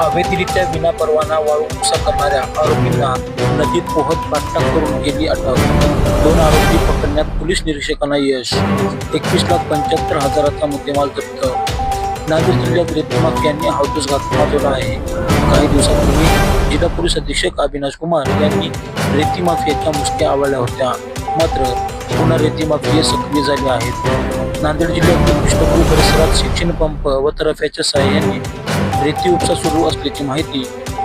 अवैधरित्या विनापरवाना वाळू उपसा करणाऱ्या आरोपींना नदीत पोहत पाठलाग करून केली अटक. दोन आरोपी पकडण्यात पोलीस निरीक्षकांना यश. एकवीस लाख पंच्याहत्तर हजाराचा मुद्देमाल जप्त. नांदेड जिल्ह्यात रेती यांनी हावतूस घात माजवला आहे. काही दिवसांपूर्वी जिल्हा पोलीस अधीक्षक अविनाश कुमार यांनी रेती माफियाच्या मुसक्या आवळल्या होत्या. मात्र पुन्हा रेती माफिया सक्रिय झाले आहेत. नांदेड जिल्ह्यातील कृष्णपूर परिसरात शिक्षण पंप व तरफ्याच्या सहाय्याने रेती उपसा सुरू असल्याची माहिती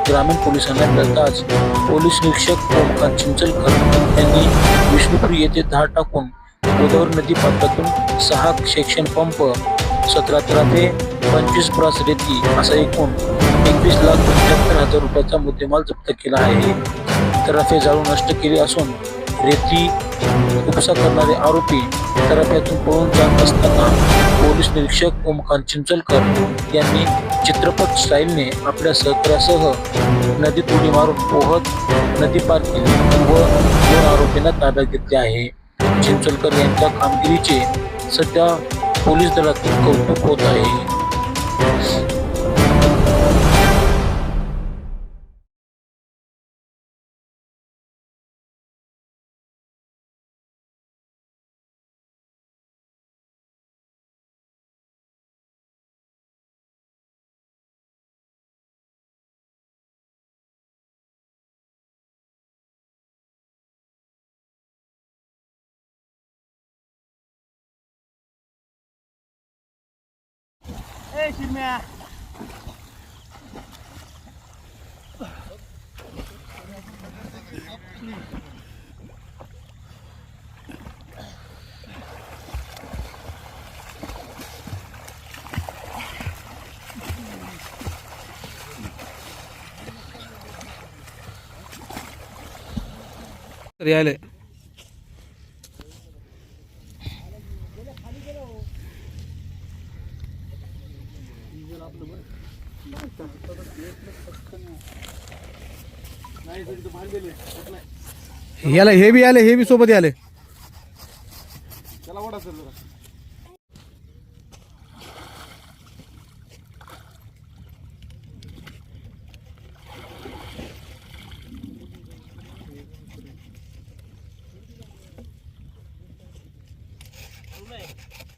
ग्रामीण पोलिसांना मिळताच पोलीस निरीक्षक ओमकांत चिंचलकर यांनी विष्णुपुरी येथे धाड टाकून गोदावरी नदी पात्रातून सहा सेक्शन पंप सतरा तेरा ते पंचवीस ब्रास रेती असा एकूण एकवीस लाख पंच्याहत्तर हजार रुपयाचा मुद्देमाल जप्त केला आहे. तराफे जाळून नष्ट केले असून रेती उपसा करणारे आरोपी तराफ्यातून पळून जात असताना पोलीस निरीक्षक ओमकांत चिंचलकर यांनी चित्रपट स्टाईलने आपल्या सहकार्यासह नदीत उडी मारून पोहत नदी पार केली व दोन आरोपींना ताब्यात घेतले आहे. चिंचलकर यांच्या कामगिरीचे सध्या पोलीस दलातून कौतुक होत आहे. Ey Şirme. Real. याला हे बी आले हे बी सोबत आले त्याला ओढा सर जरा.